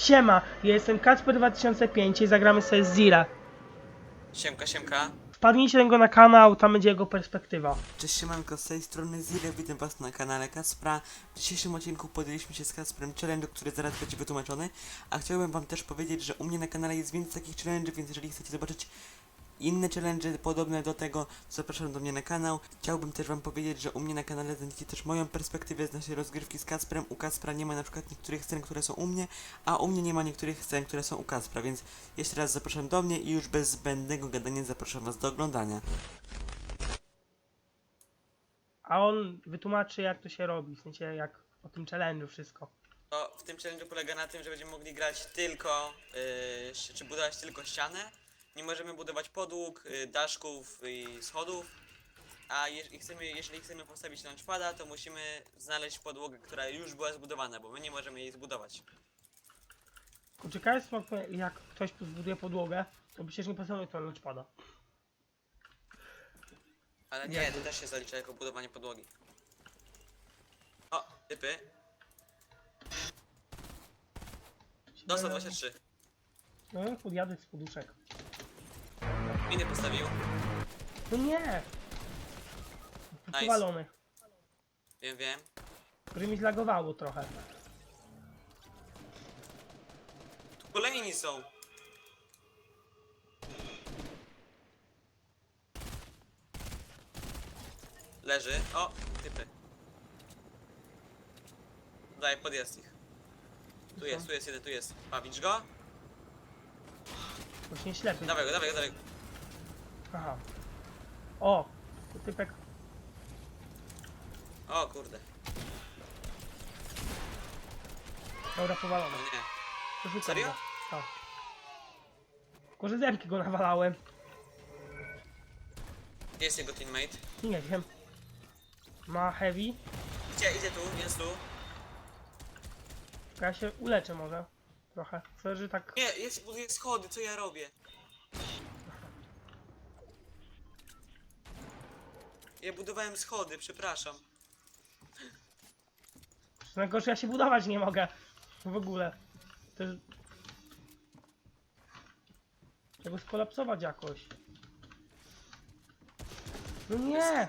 Siema, ja jestem Kacper2005 i zagramy sobie z Zira. Siemka, siemka. Wpadnijcie do niego na kanał, tam będzie jego perspektywa. Cześć siemanko, z tej strony Zile, witam was na kanale Kaspra. W dzisiejszym odcinku podjęliśmy się z Kasprem challenge, który zaraz będzie wytłumaczony. A chciałbym wam też powiedzieć, że u mnie na kanale jest więcej takich challenge, więc jeżeli chcecie zobaczyć inne challenge podobne do tego, zapraszam do mnie na kanał. Chciałbym też wam powiedzieć, że u mnie na kanale znajdziecie też moją perspektywę z naszej rozgrywki z Kasprem. U Kaspra nie ma na przykład niektórych scen, które są u mnie, a u mnie nie ma niektórych scen, które są u Kaspra, więc jeszcze raz zapraszam do mnie i już bez zbędnego gadania zapraszam was do oglądania. A on wytłumaczy jak to się robi, w sensie jak o tym challenge'u wszystko. To w tym challenge polega na tym, że będziemy mogli grać tylko, yy, ś- czy budować tylko ścianę. Nie możemy budować podłóg, yy, daszków i schodów. A je, i chcemy, jeżeli chcemy postawić launchpada, to musimy znaleźć podłogę, która już była zbudowana, bo my nie możemy jej zbudować. Uciekaj smoku, jak ktoś zbuduje podłogę, to przecież nie postawił to launchpada. Ale nie, to też się zalicza jako budowanie podłogi. O, typy. Dostał 23. No i podjadę z poduszek. Miny postawił. No nie! Nice. Powalony. Wiem, wiem. Który mi zlagowało trochę. Tu kolejni są. Leży. O, typy. Daj, podjazd ich. Tu jest, tu jest jeden, tu jest. A, widzisz go? Właśnie ślepy. Dawaj go, dawaj go, dawaj go. Aha. O! To typek. O, kurde. Dobra, powalony. No nie. Przerzucam Serio? go. Tak. Tylko, że zerki go nawalałem. Gdzie jest jego teammate? Nie wiem. Ma heavy. Gdzie, idzie tu, jest tu. Ja się uleczę może. Trochę. Zależy tak. Nie, jest, buduje schody, co ja robię? Ja budowałem schody, przepraszam. Najgorsze, ja się budować nie mogę. W ogóle. To jest... Trzeba skolapsować jakoś. No nie!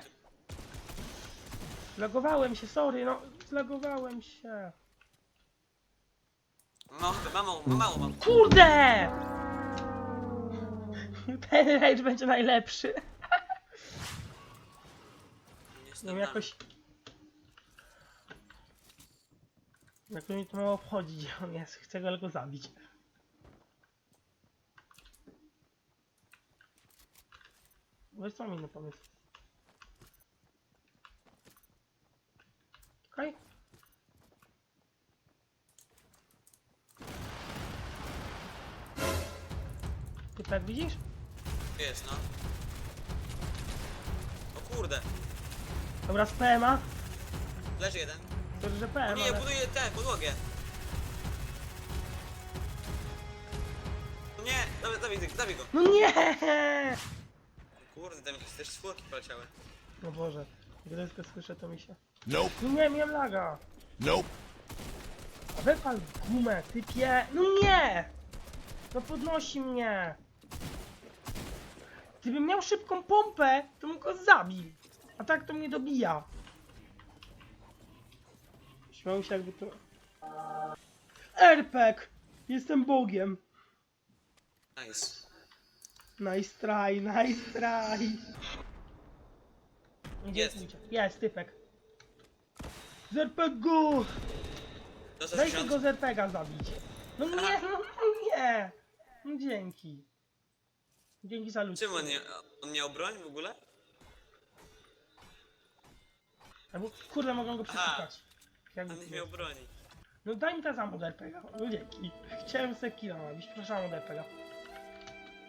Zlagowałem się, sorry, no. Zlagowałem się. No, mało, mało mam. Kurde! Ten rage będzie najlepszy. Nie wiem, jakoś... Jak mi to mało obchodzi, gdzie on jest. Chcę go tylko zabić. Weź co mi inny pomysł. Okej. Ty tak widzisz? Jest, no. O kurde, Dobra, z PMA. leży jeden. To, że O PM, nie, ale... buduje tę podłogę. No nie, dawaj, dawaj, go, dawaj go. No nie! Kurde, tam jakieś też czwórki poleciały. No Boże, gdy tylko słyszę to mi się... Nope, No nie, miałem laga! nope. A wypal gumę, typie! No nie! No podnosi mnie! Gdybym miał szybką pompę, to bym go zabił. A tak to mnie dobija. Śmiał się jakby to... RPG! Jestem Bogiem! Nice. Nice try, nice try! Gdzie Jest. Jest, jest typek. Z RPG! Dostał Dajcie 60. go z RPGa zabić. No nie, no nie. No dzięki. Dzięki za ludzkie. Czym on nie, on miał broń w ogóle? Albo kurde mogą go przeszukać. On nie to miał broni. No daj mi teraz ammo do RPGa. No dzięki. Chciałem sobie killa nabić. Proszę do RPGa.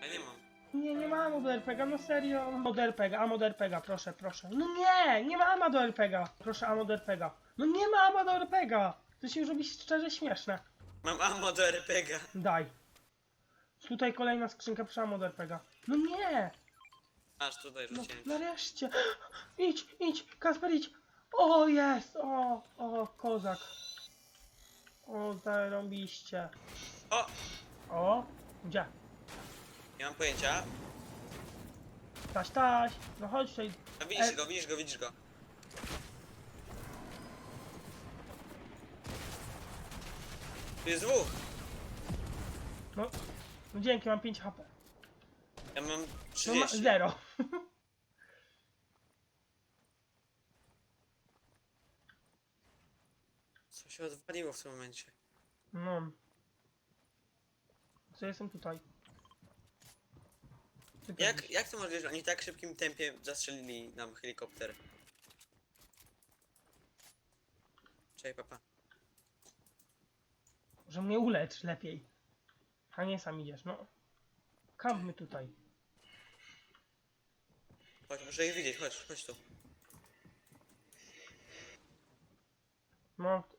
Ja nie mam. Nie, nie ma ammo do RPGa, no serio. Ammo do ammo do RPGa, proszę, proszę. No nie, nie ma ammo do RPGa. Proszę ammo do RPGa. No nie ma ammo do RPGa. To się już robi szczerze śmieszne. Mam ammo do RPG. Daj. Tutaj kolejna skrzynka przy ammo do RPGa. No nie! Aż tutaj No, rzuciłem. nareszcie! Idź, idź, Kasper, idź! O, jest! O, o, kozak. O, zarąbiście. O! O, gdzie? Nie mam pojęcia. Taś, taś. No chodź tutaj. A widzisz E- go, widzisz go, widzisz go. Tu jest dwóch. No, no dzięki, mam 5 HP. Ja mam No ma 30. zero. Co się odwaliło w tym momencie? No. Co jestem tutaj? Ty Jak, jak to możliwe, że oni w tak szybkim tempie zastrzelili nam helikopter? Cześć, papa. Że mnie ulecz lepiej. A nie sam idziesz, no. Kampmy tutaj. Chodź, muszę ich widzieć, chodź, chodź tu.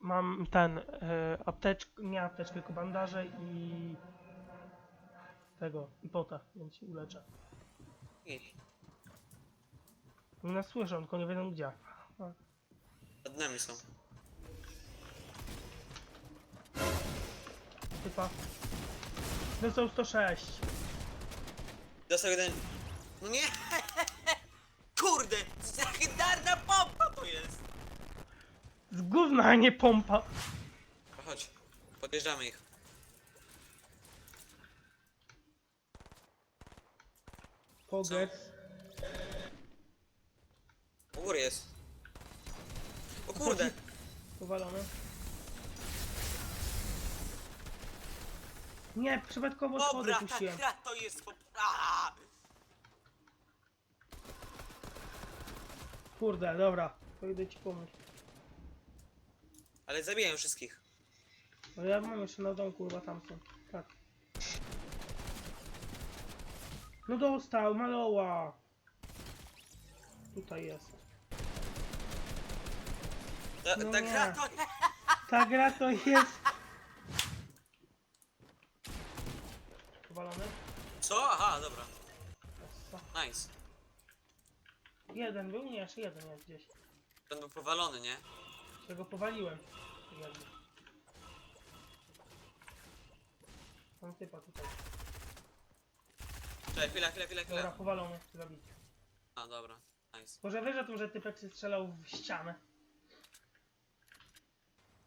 Mam ten, e, apteczkę, nie apteczkę, tylko bandaże i tego, i pota, więc się uleczę. I Oni nas słyszą, tylko nie wiedzą gdzie. nad nami są. Typa. Dostał 106. Dostał jeden... No nie! Kurde! Legendarna pompa to jest! Z gówna, a nie pompa. A chodź, podjeżdżamy ich. Pogec. U góry jest. O kurde! Powalony. Nie, przypadkowo schody Dobra, ta puściłem. gra to jest po... Aaa! Kurde, dobra. To idę ci pomóc. Ale zabijają wszystkich. No ja mam jeszcze na domku, chyba tam są. Tak. No dostał, maloła. Tutaj jest. Ta, No ta nie. gra to... Ta gra to jest... Powalony? Co? Aha, dobra. Nice. Jeden był? Nie, jeszcze jeden jest gdzieś. Ten był powalony, nie? Czego powaliłem. Jeden. Mam typa tutaj. Czekaj, chwila, chwila, chwila, Dobra, chwila. powalony, zabity. A, dobra. Nice. Może tym, że typek się strzelał w ścianę?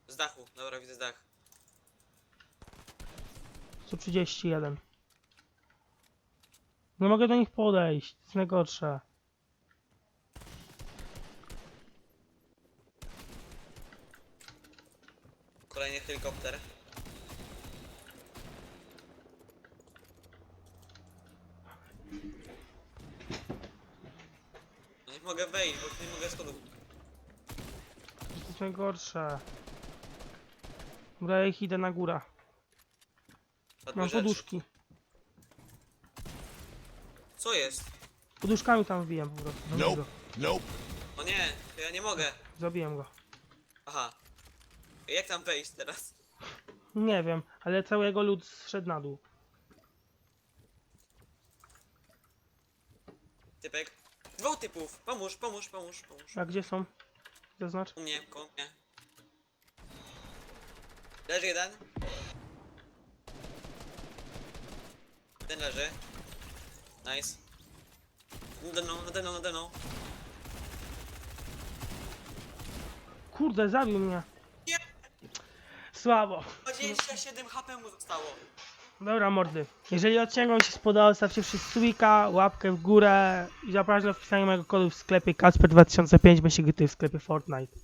Z dachu, dobra, widzę dach. 131. Nie mogę do nich podejść, to jest najgorsze. Helikopter. No nie mogę wejść, bo nie mogę schodów. To jest najgorsze. Dobra, ja ich idę na górę. Padły Mam rzeczy. poduszki. Co jest? Poduszkami tam wbijam po prostu. Zabiję Nope. go. Nope. O nie, to ja nie mogę. Zabiłem go. Aha. Jak tam wejść teraz? Nie wiem, ale cały jego lud zszedł na dół. Typek. Dwóch typów. Pomóż, pomóż, pomóż, pomóż. A gdzie są? Zaznacz. U mnie, koło mnie. Leży jeden. Ten leży. Nice. Nade mną, nade mną, nade mną. Kurde, zabił mnie. Słabo. 27 HP mu zostało. Dobra, mordy. Jeżeli odcinek wam się spodobał, stawcie wszyscy subika, łapkę w górę i zapraszam do wpisania mojego kodu w sklepie Kasper2005, będzie gdy w sklepie Fortnite.